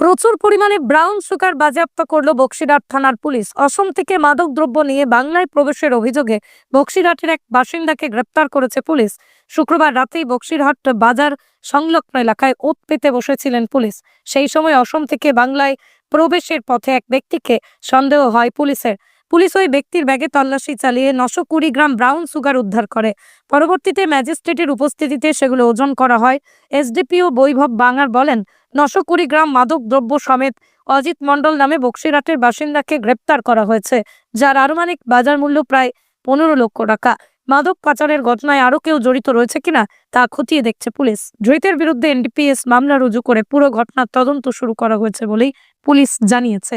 প্রচুর পরিমাণে brown sugar বাজেয়াপ্ত করল বক্সিরহাট থানার পুলিশ। অসম থেকে মাদক দ্রব্য নিয়ে বাংলায় প্রবেশের অভিযোগে বক্সিরহাটের এক বাসিন্দাকে গ্রেপ্তার করেছে পুলিশ। শুক্রবার রাতেই বক্সিরহাট বাজার সংলগ্ন এলাকায় ওত পেতে বসেছিলেন পুলিশ। সেই সময় অসম থেকে বাংলায় প্রবেশের পথে এক ব্যক্তিকে সন্দেহ হয় পুলিশের। পুলিশ ওই ব্যক্তির ব্যাগে তল্লাশি চালিয়ে নশো কুড়ি গ্রাম ব্রাউন সুগার উদ্ধার করে। পরবর্তীতে ম্যাজিস্ট্রেটের উপস্থিতিতে সেগুলো ওজন করা হয়। এসডিপিও বৈভব বাঙার বলেন, নশো কুড়ি গ্রাম মাদক দ্রব্য সমেত অজিত মণ্ডল নামে বক্সিরহাটের বাসিন্দাকে গ্রেপ্তার করা হয়েছে, যার আনুমানিক বাজার মূল্য প্রায় পনেরো লক্ষ টাকা। মাদক পাচারের ঘটনায় আরও কেউ জড়িত রয়েছে কিনা তা খতিয়ে দেখছে পুলিশ। ধৃতের বিরুদ্ধে এনডিপিএস মামলা রুজু করে পুরো ঘটনার তদন্ত শুরু করা হয়েছে বলেই পুলিশ জানিয়েছে।